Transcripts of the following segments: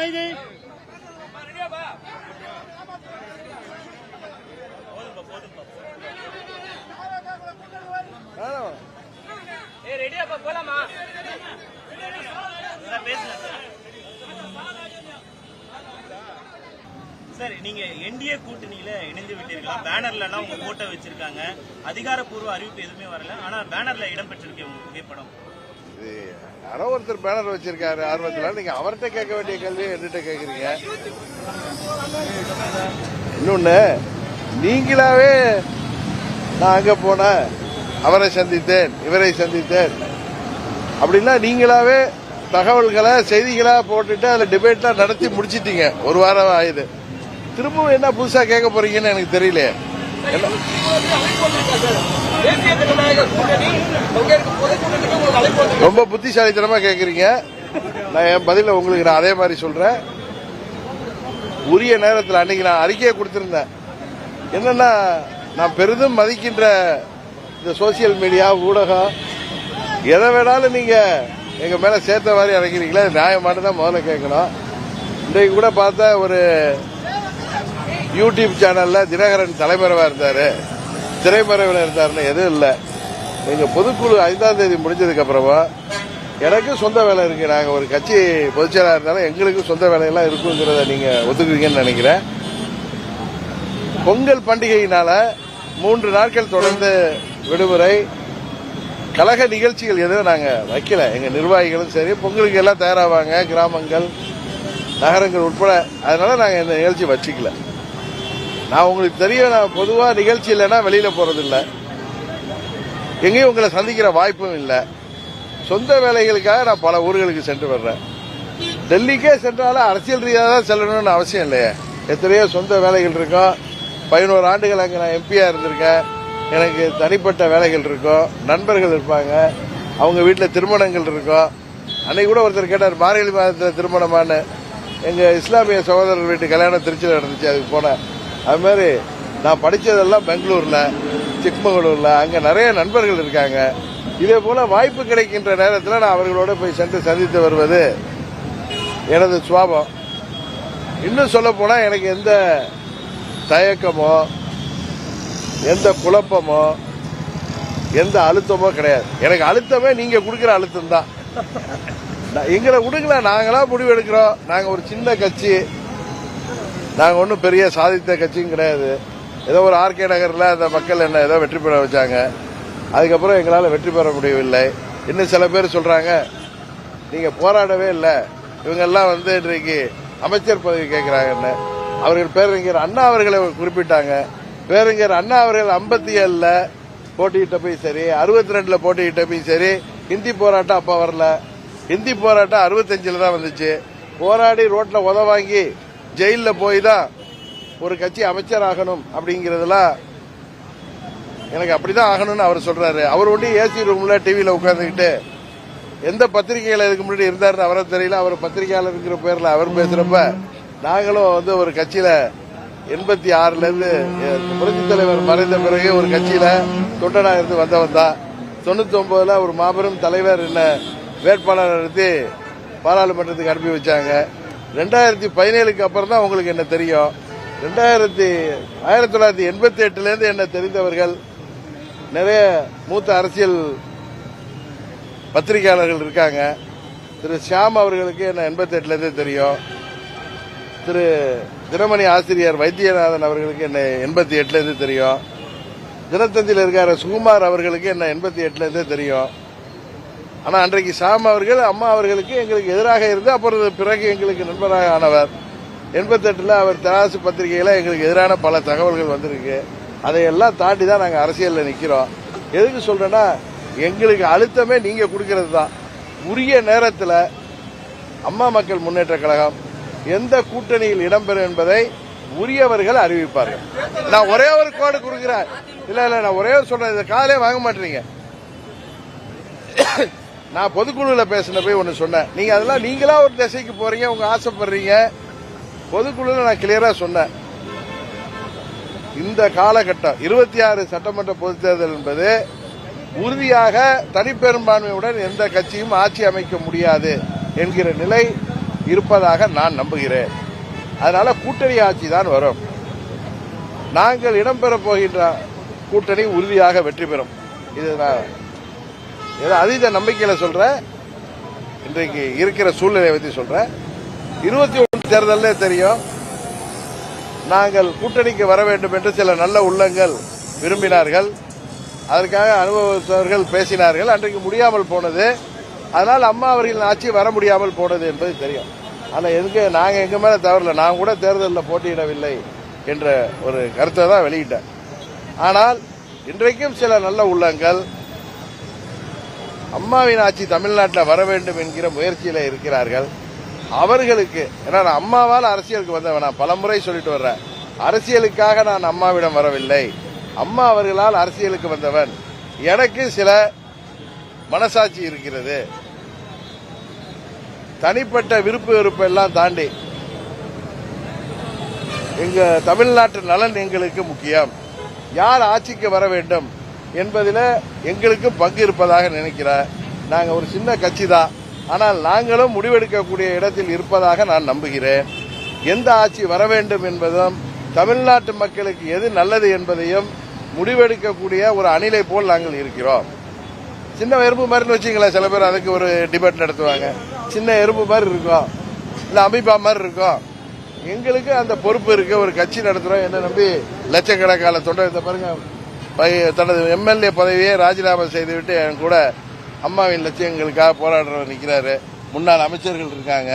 சைலண்ட்மா அமைதி சார் நீங்க என்டிஏ கூட்டணியில இணைந்து விட்டீர்களா? பேனர்ல எல்லாம் உங்க போட்டோ வச்சிருக்காங்க. அதிகாரப்பூர்வ அறிவிப்பு எதுவுமே வரல. ஆனா பேனர்ல இடம் பெற்றிருக்கு உங்க புகைப்படம். இது யாரோ ஒருத்தர் பேனர் வச்சிருக்காரு ஆர்வத்தில் நீங்க அவர்கிட்ட கேட்க வேண்டிய கேள்வி என்கிட்ட கேட்குறீங்க. இன்னொன்று நீங்களாவே நான் அங்கே போனேன் அவரை சந்தித்தேன் இவரை சந்தித்தேன். அப்படின்னா நீங்களாவே தகவல்களை செய்திகளாக போட்டுட்டு அதில் டிபேட்லாம் நடத்தி முடிச்சிட்டீங்க. ஒரு வாரம் ஆயுது. திரும்பவும் என்ன புதுசாக கேட்க போறீங்கன்னு எனக்கு தெரியல என்ன? ரொம்ப புத்திசாலித்தனமா கேக்குறீங்க. நான் என் பதில உங்களுக்கு நான் அதே மாதிரி சொல்றேன். உரிய நேரத்தில் அன்னைக்கு நான் அறிக்கையை கொடுத்திருந்தேன். என்னன்னா நான் பெரிதும் மதிக்கின்ற இந்த சோசியல் மீடியா ஊடகம் எதை வேணாலும் நீங்க எங்க மேல சேர்த்த மாதிரி இறங்கிறீங்களா அது நியாயமானு தான் முதல்ல கேட்கணும். இன்றைக்கு கூட பார்த்தா ஒரு யூடியூப் சேனல்ல தினகரன் தலைமறைவா இருந்தாரு. திரைமறைவில் இருந்தாருன்னு எதுவும் இல்லை. எங்க பொதுக்குழு ஐந்தாம் தேதி முடிஞ்சதுக்கு அப்புறமா எனக்கும் சொந்த வேலை இருக்கு. நாங்கள் ஒரு கட்சி பொதுச்செயலாக இருந்தாலும் எங்களுக்கும் சொந்த வேலையெல்லாம் இருக்குங்கிறத நீங்க ஒத்துக்குவீங்கன்னு நினைக்கிறேன். பொங்கல் பண்டிகையினால மூன்று நாட்கள் தொடர்ந்து விடுமுறை கழக நிகழ்ச்சிகள் எதுவும் நாங்கள் வைக்கல. எங்க நிர்வாகிகளும் சரி பொங்கலுக்கு எல்லாம் தயாராவாங்க கிராமங்கள் நகரங்கள் உட்பட. அதனால நாங்கள் இந்த நிகழ்ச்சி வச்சுக்கல. நான் உங்களுக்கு தெரியும் நான் பொதுவாக நிகழ்ச்சி இல்லைன்னா வெளியில போறது இல்லை எங்கேயும் உங்களை சந்திக்கிற வாய்ப்பும் இல்லை. சொந்த வேலைகளுக்காக நான் பல ஊர்களுக்கு சென்று வர்றேன். டெல்லிக்கே சென்றாலும் அரசியல் ரீதியாக தான் செல்லணும்னு அவசியம் இல்லையே. எத்தனையோ சொந்த வேலைகள் இருக்கும் பதினோரு ஆண்டுகள் அங்கே நான் எம்பியாக இருந்திருக்கேன். எனக்கு தனிப்பட்ட வேலைகள் இருக்கும் நண்பர்கள் இருப்பாங்க. அவங்க வீட்டில் திருமணங்கள் இருக்கும் அன்னைக்கு கூட ஒருத்தர் கேட்டார் மார்கழி மாதத்தில் திருமணமான்னு. எங்கள் இஸ்லாமிய சகோதரர் வீட்டு கல்யாணம் திருச்சியில் நடந்துச்சு அதுக்கு போனேன். அது மாதிரி நான் படித்ததெல்லாம் பெங்களூரில் சிக்மங்களூரில் அங்கே நிறைய நண்பர்கள் இருக்காங்க. இதே போல வாய்ப்பு கிடைக்கின்ற நேரத்தில் நான் அவர்களோட போய் சென்று சந்தித்து வருவது எனது சுவாபம் இன்னும் சொல்ல எனக்கு எந்த தயக்கமோ எந்த குழப்பமோ எந்த அழுத்தமோ கிடையாது. எனக்கு அழுத்தமே நீங்க கொடுக்குற அழுத்தம் தான் எங்களை விடுங்கள நாங்களா முடிவு எடுக்கிறோம் நாங்கள் ஒரு சின்ன கட்சி. நாங்கள் ஒன்றும் பெரிய சாதித்த கட்சியும் கிடையாது. ஏதோ ஒரு ஆர்கே நகரில் அந்த மக்கள் என்ன ஏதோ வெற்றி பெற வச்சாங்க. அதுக்கப்புறம் எங்களால் வெற்றி பெற முடியவில்லை. இன்னும் சில பேர் சொல்கிறாங்க நீங்கள் போராடவே இல்லை. இவங்கெல்லாம் வந்து இன்றைக்கு அமைச்சர் பதவி கேட்குறாங்கன்னு அவர்கள் பேரறிஞர் அண்ணா அவர்களை குறிப்பிட்டாங்க. பேரறிஞர் அண்ணா அவர்கள் ஐம்பத்தி ஏழில் போட்டியிட்டப்பையும் சரி அறுபத்தி ரெண்டில் போட்டியிட்டப்பையும் சரி ஹிந்தி போராட்டம் அப்போ வரல. ஹிந்தி போராட்டம் அறுபத்தஞ்சில் தான் வந்துச்சு. போராடி ரோட்டில் உத வாங்கி ஜெயிலில் போய் தான் ஒரு கட்சி அமைச்சர் ஆகணும் அப்படிங்கறதெல்லாம் எனக்கு அப்படிதான் ஆகணும்னு அவர் சொல்றாரு. அவர் ஒண்டி ஏசி ரூம்ல டிவியில உட்காந்துக்கிட்டு எந்த பத்திரிகையில இதுக்கு முன்னாடி இருந்தாருன்னு அவரை தெரியல. அவர் பத்திரிகையாளருங்கிற பேர்ல அவர் பேசுறப்ப நாங்களும் வந்து ஒரு கட்சியில எண்பத்தி ஆறுல இருந்து புரட்சி தலைவர் மறைந்த பிறகு ஒரு கட்சியில தொண்டனா இருந்து வந்தவன் தான். தொண்ணூத்தி ஒன்பதுல ஒரு மாபெரும் தலைவர் என்ன வேட்பாளர் நிறுத்தி பாராளுமன்றத்துக்கு அனுப்பி வச்சாங்க. ரெண்டாயிரத்தி பதினேழுக்கு அப்புறம் தான் உங்களுக்கு என்ன தெரியும்? ரெண்டாயிரத்தி ஆயிரத்தி தொள்ளாயிரத்தி எண்பத்தி எட்டுலேருந்து என்ன தெரிந்தவர்கள்? நிறைய மூத்த அரசியல் பத்திரிகையாளர்கள் இருக்காங்க. திரு ஷியாம் அவர்களுக்கு என்ன எண்பத்தி எட்டுலேருந்தே தெரியும். திரு தினமணி ஆசிரியர் வைத்தியநாதன் அவர்களுக்கு என்ன எண்பத்தி எட்டுலேருந்து தெரியும். தினத்தந்தியில் இருக்கார சுகுமார் அவர்களுக்கு என்ன எண்பத்தி எட்டுலேருந்தே தெரியும். ஆனால் அன்றைக்கு ஷாம் அவர்கள் அம்மா அவர்களுக்கு எங்களுக்கு எதிராக இருந்து அப்புறம் பிறகு எங்களுக்கு நண்பராக ஆனவர். எண்பத்தெட்டில் அவர் தராசு பத்திரிகையில் எங்களுக்கு எதிரான பல தகவல்கள் வந்திருக்கு. அதையெல்லாம் தாண்டி தான் நாங்கள் அரசியலில் நிற்கிறோம் எதுக்கு சொல்கிறேன்னா எங்களுக்கு அழுத்தமே நீங்கள் கொடுக்கறது தான் உரிய நேரத்தில் அம்மா மக்கள் முன்னேற்ற கழகம் எந்த கூட்டணியில் இடம்பெறும் என்பதை உரியவர்கள் அறிவிப்பார்கள். நான் ஒரே ஒரு கோடு கொடுக்குறேன். இல்லை இல்லை நான் ஒரே ஒரு சொல்கிறேன் இதை காலே வாங்க மாட்டேறீங்க நான் பொதுக்குழுவில் பேசின போய் ஒன்று சொன்னேன். நீங்கள் அதெல்லாம் நீங்களாக ஒரு திசைக்கு போகிறீங்க உங்க ஆசைப்படுறீங்க? பொதுக்குழுவில் நான் கிளியராக சொன்னேன். இந்த காலகட்டம் இருபத்தி ஆறு சட்டமன்ற பொதுத் தேர்தல் என்பது உறுதியாக தனிப்பெரும்பான்மையுடன் எந்த கட்சியும் ஆட்சி அமைக்க முடியாது என்கிற நிலை இருப்பதாக நான் நம்புகிறேன். அதனால கூட்டணி ஆட்சி தான் வரும். நாங்கள் இடம்பெறப் போகின்ற கூட்டணி உறுதியாக வெற்றி பெறும். இது நான் ஏதோ அதீத நம்பிக்கையில சொல்றேன் இன்றைக்கு இருக்கிற சூழ்நிலையை பத்தி சொல்கிறேன் இருபத்தி ஒன்று தேர்தலே தெரியும் நாங்கள் கூட்டணிக்கு வர வேண்டும் என்று சில நல்ல உள்ளங்கள் விரும்பினார்கள். அதற்காக அனுபவத்தவர்கள் பேசினார்கள். அன்றைக்கு முடியாமல் போனது. அதனால் அம்மா அவர்களின் ஆட்சி வர முடியாமல் போனது என்பது தெரியும். ஆனால் எதுக்கு நாங்கள் எங்க மேலே தவறல நான் கூட தேர்தலில் போட்டியிடவில்லை என்ற ஒரு கருத்தை தான் வெளியிட்டேன். ஆனால் இன்றைக்கும் சில நல்ல உள்ளங்கள் அம்மாவின் ஆட்சி தமிழ்நாட்டில் வர வேண்டும் என்கிற முயற்சியில் இருக்கிறார்கள். அவர்களுக்கு ஏன்னா நான் அம்மாவால் அரசியலுக்கு வந்தவன் நான் பலமுறை சொல்லிட்டு வர்றேன். அரசியலுக்காக நான் அம்மாவிடம் வரவில்லை. அம்மா அவர்களால் அரசியலுக்கு வந்தவன். எனக்கு சில மனசாட்சி இருக்கிறது. தனிப்பட்ட விருப்பு வெறுப்பு எல்லாம் தாண்டி எங்க தமிழ்நாட்டு நலன் எங்களுக்கு முக்கியம். யார் ஆட்சிக்கு வர வேண்டும்? என்பதில் எங்களுக்கு பங்கு இருப்பதாக நினைக்கிறார் நாங்கள் ஒரு சின்ன கட்சி தான் ஆனால் நாங்களும் முடிவெடுக்கக்கூடிய இடத்தில் இருப்பதாக நான் நம்புகிறேன். எந்த ஆட்சி வர வேண்டும் என்பதும் தமிழ்நாட்டு மக்களுக்கு எது நல்லது என்பதையும் முடிவெடுக்கக்கூடிய ஒரு அணிலை போல் நாங்கள் இருக்கிறோம். சின்ன எறும்பு மாதிரின்னு வச்சுங்களேன் சில பேர் அதுக்கு ஒரு டிபேட் நடத்துவாங்க. சின்ன எறும்பு மாதிரி இருக்கும். இல்லை அமீபா மாதிரி இருக்கும். எங்களுக்கு அந்த பொறுப்பு இருக்கு. ஒரு கட்சி நடத்துகிறோம் என்ன நம்பி லட்சக்கணக்கான தொண்டை இந்த பாருங்க. தனது எம்எல்ஏ பதவியை ராஜினாமா செய்துவிட்டு என் கூட அம்மாவின் லட்சியங்களுக்காக போராடுறவர் நிற்கிறாரு முன்னாள் அமைச்சர்கள் இருக்காங்க.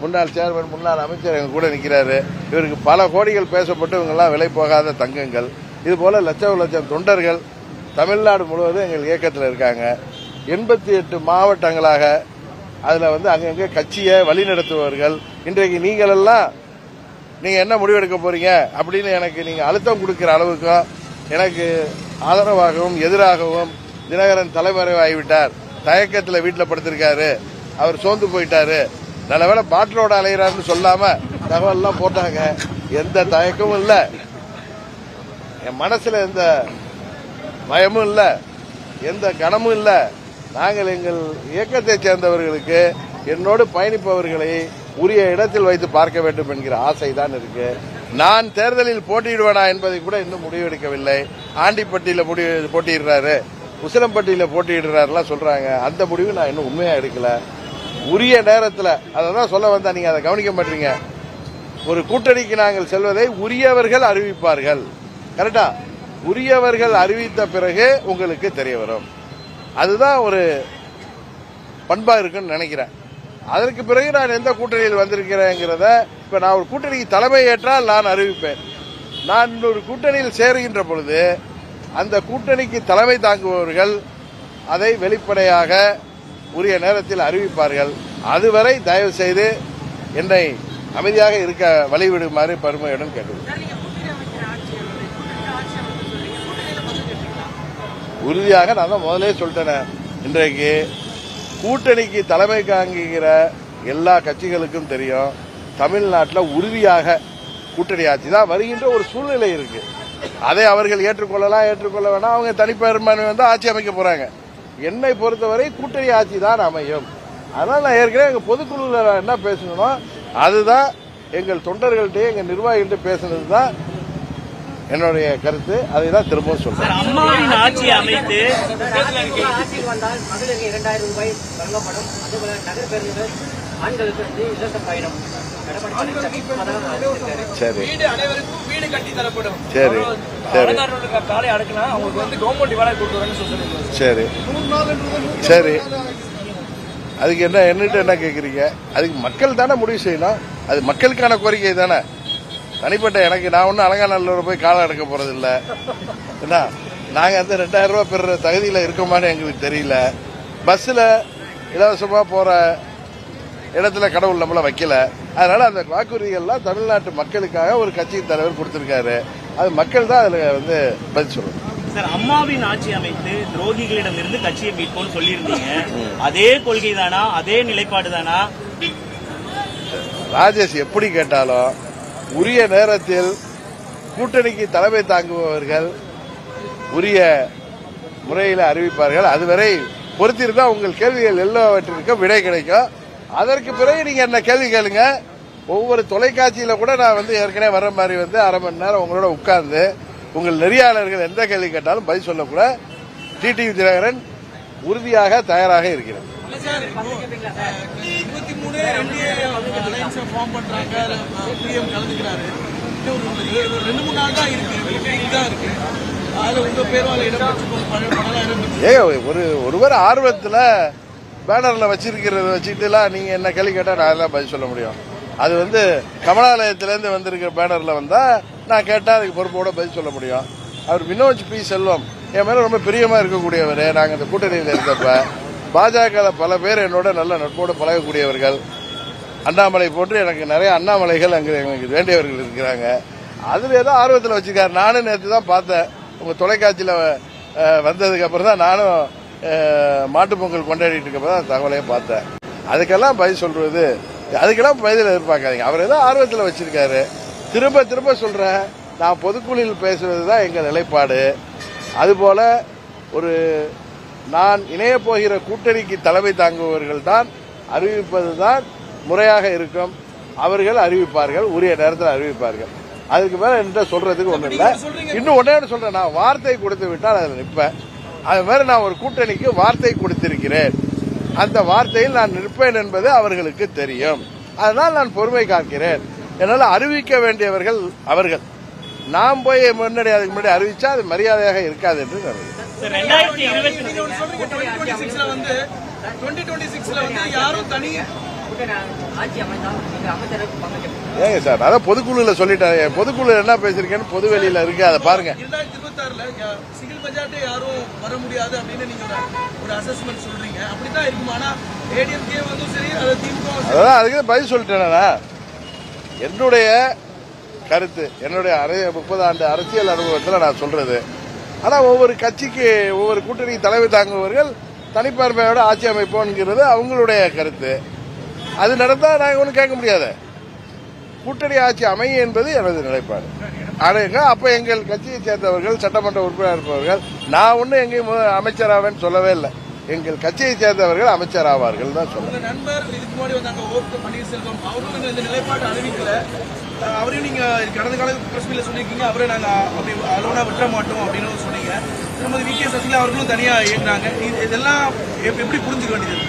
முன்னாள் சேர்மன் முன்னாள் அமைச்சர் எங்க கூட நிற்கிறாரு இவருக்கு பல கோடிகள் பேசப்பட்டு இவங்கெல்லாம் விலை போகாத தங்கங்கள். இது போல லட்சம் லட்சம் தொண்டர்கள் தமிழ்நாடு முழுவதும் எங்கள் இயக்கத்தில் இருக்காங்க. எண்பத்தி எட்டு மாவட்டங்களாக அதுல வந்து அங்கங்கே கட்சியை வழிநடத்துபவர்கள். இன்றைக்கு நீங்கள் எல்லாம் நீங்க என்ன முடிவெடுக்க போறீங்க? அப்படின்னு எனக்கு நீங்க அழுத்தம் கொடுக்கிற அளவுக்கும் எனக்கு ஆதரவாகவும் எதிராகவும் தினகரன் தலைமறைவாகிவிட்டார். தயக்கத்தில் வீட்டில் படுத்திருக்காரு. அவர் சோர்ந்து போயிட்டாரு. நல்லவேளை பாட்டிலோட அலைகிறாருன்னு சொல்லாம தகவல்லாம் போட்டாங்க. எந்த தயக்கமும் இல்லை. என் மனசுல எந்த பயமும் இல்லை. எந்த கனமும் இல்லை. நாங்கள் எங்கள் இயக்கத்தை சேர்ந்தவர்களுக்கு என்னோடு பயணிப்பவர்களை உரிய இடத்தில் வைத்து பார்க்க வேண்டும் என்கிற ஆசை தான் இருக்கு. நான் தேர்தலில் போட்டியிடுவேனா என்பதை கூட இன்னும் முடிவெடுக்கவில்லை. ஆண்டிப்பட்டியில முடிவு போட்டியிடுறாரு. உசிலம்பட்டியில போட்டியிடுறாருலாம் சொல்றாங்க. அந்த முடிவு நான் இன்னும் உண்மையா எடுக்கல. உரிய நேரத்தில் அதை தான் சொல்ல வந்தா நீங்க அதை கவனிக்க மாட்டீங்க. ஒரு கூட்டணிக்கு நாங்கள் செல்வதை உரியவர்கள் அறிவிப்பார்கள். கரெக்டா? உரியவர்கள் அறிவித்த பிறகு உங்களுக்கு தெரிய வரும். அதுதான் ஒரு பண்பா இருக்குன்னு நினைக்கிறேன். அதற்கு பிறகு நான் எந்த கூட்டணியில் வந்திருக்கிறேங்கிறத இப்போ நான் ஒரு கூட்டணிக்கு தலைமை ஏற்றால் நான் அறிவிப்பேன். நான் ஒரு கூட்டணியில் சேருகின்ற பொழுது அந்த கூட்டணிக்கு தலைமை தாங்குபவர்கள் அதை வெளிப்படையாக உரிய நேரத்தில் அறிவிப்பார்கள். அதுவரை தயவு செய்து என்னை அமைதியாக இருக்க வழிவிடுமாறு பெருமையுடன் கேட்டுக்கொள்கிறேன் உறுதியாக நான் தான் முதலே சொல்லிட்டேனே இன்றைக்கு கூட்டணிக்கு தலைமை தாங்குகிற எல்லா கட்சிகளுக்கும் தெரியும். தமிழ்நாட்டில் உறுதியாக கூட்டணி ஆட்சி தான் வருகின்ற ஒரு சூழ்நிலை இருக்கு. அதை அவர்கள் ஏற்றுக்கொள்ளலாம் ஏற்றுக்கொள்ள வேணாம். அவங்க தனிப்பெரும்பான்மை வந்து ஆட்சி அமைக்க போறாங்க. என்னை பொறுத்தவரை கூட்டணி ஆட்சி தான் அமையும். அதனால நான் ஏற்கனவே எங்க பொதுக்குழுல நான் என்ன பேசணுமோ அதுதான் எங்கள் தொண்டர்கள்ட்ட எங்க நிர்வாகிகள்ட்ட பேசுனது தான் என்னுடைய கருத்து. அதை தான் திரும்பவும் சொல்றேன். அம்மாவின் ஆட்சி அமைத்து இரண்டாயிரம் ரூபாய் வழங்கப்படும். அதுபோல நகர் பேருந்துகள் ஆண்களுக்கு வந்து இலவச பயணம் சரி. வீடு அனைவருக்கும் வீடு கட்டி தரப்படும். சரி சரி. அலங்காரோட காலை அடக்குனா அவங்களுக்கு வந்து கவர்மெண்ட் வேலை கொடுக்குறேன்னு சொல்லிருக்காங்க சரி. சரி. அதுக்கு என்ன என்னட்டு என்ன கேக்குறீங்க? அதுக்கு மக்கள் தானே முடிவு செய்யணும். அது மக்களுக்கான கோரிக்கை தானே. தனிப்பட்ட எனக்கு நான் ஒன்றும் அலங்காநல்லூர் போய் காலம் எடுக்க போறது இல்ல என்ன? நாங்க அந்த ரெண்டாயிரம் ரூபாய் பெற தகுதியில இருக்கோமான்னு எங்களுக்கு தெரியல. பஸ்ல இலவசமா போற இடத்துல கடவுள் நம்மள வைக்கல. அதனால அந்த வாக்குறுதிகள்லாம் தமிழ்நாட்டு மக்களுக்காக ஒரு கட்சியின் தலைவர் கொடுத்திருக்காரு. அது மக்கள் தான் அதுல வந்து பதில் சொல்லணும். சார் அம்மாவின் ஆட்சி அமைத்து துரோகிகளிடம் இருந்து கட்சியை மீட்போம்னு சொல்லியிருந்தீங்க. அதே கொள்கை தானா அதே நிலைப்பாடு தானா ராஜேஷ் எப்படி கேட்டாலும் உரிய நேரத்தில் கூட்டணிக்கு தலைமை தாங்குபவர்கள் உரிய முறையில் அறிவிப்பார்கள். அதுவரை பொறுத்திருந்தா உங்கள் கேள்விகள் எல்லாவற்றிற்கும் விடை கிடைக்கும். அதற்கு பிறகு நீங்க என்ன கேள்வி கேளுங்க. ஒவ்வொரு தொலைக்காட்சியில கூட நான் வந்து ஏற்கனவே வர்ற மாதிரி வந்து அரை மணி நேரம் உங்களோட உட்கார்ந்து உங்கள் நெறியாளர்கள் எந்த கேள்வி கேட்டாலும் பதில் சொல்லக்கூட டிடிவி தினகரன் உறுதியாக தயாராக இருக்கிறது ஒரு ஒருவர் ஆர்வத்துல பேனரில் வச்சிருக்கிறத வச்சுட்டுலாம் நீங்கள் என்ன கேள்வி கேட்டால் நான் எல்லாம் பதில் சொல்ல முடியும். அது வந்து கமலாலயத்திலேருந்து வந்திருக்கிற பேனரில் வந்தால் நான் கேட்டால் அதுக்கு பொறுப்போட பதில் சொல்ல முடியும். அவர் வினோஜ் பி செல்வம் என் மேலே ரொம்ப பிரியமாக இருக்கக்கூடியவர். நாங்கள் இந்த கூட்டணியில் இருந்தப்ப பாஜக பல பேர் என்னோட நல்ல நட்போடு பழகக்கூடியவர்கள். அண்ணாமலை போன்று எனக்கு நிறைய அண்ணாமலைகள் அங்கே எங்களுக்கு வேண்டியவர்கள் இருக்கிறாங்க. அதில் ஏதோ ஆர்வத்தில் வச்சுருக்காரு. நானும் நேற்று தான் பார்த்தேன். உங்கள் தொலைக்காட்சியில் வந்ததுக்கப்புறம் தான் நானும் அஹ், மாட்டுப் பொங்கல் கொண்டாடிட்டு இருக்கப்ப தான் தகவலையும் பார்த்தேன். அதுக்கெல்லாம் பதில் சொல்றது அதுக்கெல்லாம் பதில் எதிர்பார்க்காதீங்க. அவர் ஏதோ ஆர்வத்தில் வச்சிருக்காரு. திரும்ப திரும்ப சொல்றேன் நான் பொதுக்குழுவில் பேசுவது தான் எங்கள் நிலைப்பாடு. அதுபோல ஒரு நான் இணைய போகிற கூட்டணிக்கு தலைமை தாங்குபவர்கள் தான் அறிவிப்பது தான் முறையாக இருக்கும். அவர்கள் அறிவிப்பார்கள் உரிய நேரத்தில் அறிவிப்பார்கள். அதுக்கு மேல என்கிட்ட சொல்றதுக்கு ஒண்ணும் இல்ல. இன்னும் ஒன்று சொல்றேன். நான் வார்த்தை கொடுத்து விட்டால் அதில் நிற்பேன் அது மாதிரி நான் ஒரு கூட்டணிக்கு வார்த்தை கொடுத்திருக்கிறேன். அந்த வார்த்தையில் நான் நிற்பேன் என்பது அவர்களுக்கு தெரியும். அதனால் நான் பொறுமை காக்கிறேன். என்னால் அறிவிக்க வேண்டியவர்கள் அவர்கள். நாம் போய் முன்னாடி அதுக்கு முன்னாடி அறிவிச்சா அது மரியாதையாக இருக்காது என்று நினைக்கிறேன் ஏங்க சார் அதான் பொதுக்குழுல சொல்லிட்டேன். பொதுக்குழு என்ன பேசிருக்கேன்னு பொது வெளியில இருக்கு அதை பாருங்க. சிங்கிள் பட்ஜெட்டே யாரும் வர முடியாது அப்படின்னு நீங்க ஒரு ஒரு அசஸ்மெண்ட் சொல்றீங்க. அப்படித்தான் இருக்கும். ஆனா ஏடிஎம்கே வந்து சரி அது திமுக வும் சரி. அதான் அதுக்கு தான் பதில் சொல்லிட்டேனா என்னுடைய கருத்து என்னுடைய அரை- முப்பது ஆண்டு அரசியல் அனுபவத்தில் நான் சொல்றது. ஆனா ஒவ்வொரு கட்சிக்கு ஒவ்வொரு கூட்டணி தலைமை தாங்குபவர்கள் தனிப்பான்மையோட ஆட்சி அமைப்போம்ங்கிறது அவங்களுடைய கருத்து. அது நடந்தால் நாங்க ஒன்றும் கேட்க முடியாது. கூட்டணி ஆட்சி அமையும் என்பது எனது நிலைப்பாடு. அடையுங்க அப்போ எங்கள் கட்சியை சேர்ந்தவர்கள் சட்டமன்ற உறுப்பினர் இருப்பவர்கள் நான் ஒன்றும் எங்கேயும் மு- அமைச்சராவேன்னு சொல்லவே இல்லை. எங்கள் கட்சியை சேர்ந்தவர்கள் அமைச்சர் ஆவார்கள் தான் சொல்றேன் உங்க நண்பர் இதுக்கு முன்னாடி வந்தாங்க ஓ பன்னீர்செல்வம் அவரும் இந்த- நிலைப்பாடு அறிவிக்கல. அவரையும் நீங்க கடந்த கால பிரஸ் மீட்ல சொல்லியிருக்கீங்க அவரை நாங்க அப்படி அலோனா விட்டுற மாட்டோம் அப்படின்னு சொன்னீங்க. திருமதி வி கே சசிகலா அவர்களும் தனியா இயக்குறாங்க இதெல்லாம் எப்- எப்படி புரிஞ்சுக்க வேண்டியது?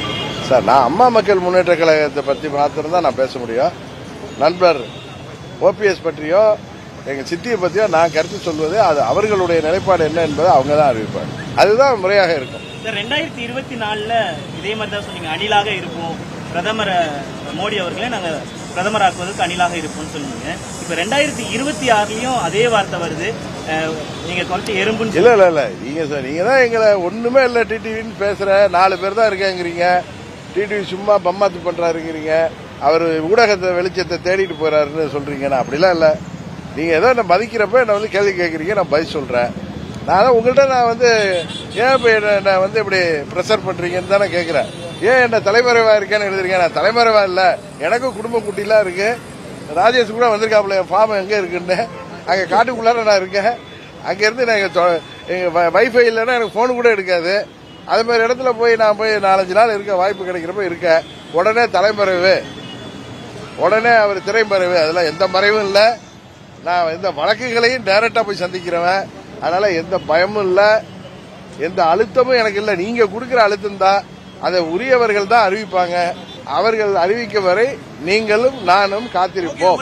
சார் நான் அம்மா மக்கள் முன்னேற்ற கழகத்தை பற்றி மாத்திரம் தான் நான் பேச முடியும். நண்பர் ஓபிஎஸ் பற்றியோ எங்க சித்தியை பற்றியோ நான் கருத்து சொல்வது அது அவர்களுடைய நிலைப்பாடு என்ன என்பதை அவங்க தான் அறிவிப்பாங்க. அதுதான் முறையாக இருக்கும். சார் ரெண்டாயிரத்தி இருபத்தி நாலுல இதே மாதிரி தான் சொன்னீங்க அணிலாக இருப்போம். பிரதமர் மோடி அவர்களே நாங்க பிரதமராக்குவதற்கு அணிலாக இருப்போம்னு சொன்னீங்க. இப்ப ரெண்டாயிரத்தி இருபத்தி ஆறுலயும் அதே வார்த்தை வருது. அஹ், நீங்க குறைச்சி எறும்புன்னு இல்ல இல்ல இல்ல. நீங்க சார் நீங்க தான் எங்களை ஒண்ணுமே இல்ல டிடிவின்னு பேசுற நாலு பேர் தான் இருக்கேங்கிறீங்க. டிடிவி சும்மா பம்மாத்து பண்றாருங்கிறீங்க. அவர் ஊடகத்தை வெளிச்சத்தை தேடிட்டு போறாருன்னு சொல்கிறீங்க நான் அப்படிலாம் இல்லை. நீங்க ஏதோ என்ன மதிக்கிறப்ப என்ன வந்து கேள்வி கேட்குறீங்க நான் பதில் சொல்றேன். நான் தான் உங்கள்கிட்ட நான் வந்து ஏன் இப்போ என்ன வந்து இப்படி ப்ரெஷர் பண்றீங்கன்னு தானே கேட்குறேன். ஏன் என்ன தலைமறைவா இருக்கேன்னு எழுதுறீங்க? நான் தலைமறைவா இல்லை. எனக்கும் குடும்ப குட்டிலாம் இருக்கு. ராஜேஷ் கூட வந்திருக்காப்புல என் ஃபார்ம் எங்கே இருக்குன்னு. அங்கே காட்டுக்குள்ளார நான் இருக்கேன். அங்கேருந்து நான் எங்கள் வைஃபை இல்லைன்னா எனக்கு ஃபோன் கூட எடுக்காது. அது மாதிரி இடத்துல போய் நான் போய் நாலஞ்சு நாள் இருக்க வாய்ப்பு கிடைக்கிறப்ப இருக்கேன் உடனே தலைமறைவு. உடனே அவர் திரைமறைவு. அதெல்லாம் எந்த மறைவும் இல்லை. நான் எந்த வழக்குகளையும் டைரக்டா போய் சந்திக்கிறவன். அதனால எந்த பயமும் இல்லை. எந்த அழுத்தமும் எனக்கு இல்லை. நீங்க கொடுக்குற அழுத்தம் தான். அதை உரியவர்கள் தான் அறிவிப்பாங்க. அவர்கள் அறிவிக்க வரை நீங்களும் நானும் காத்திருப்போம்.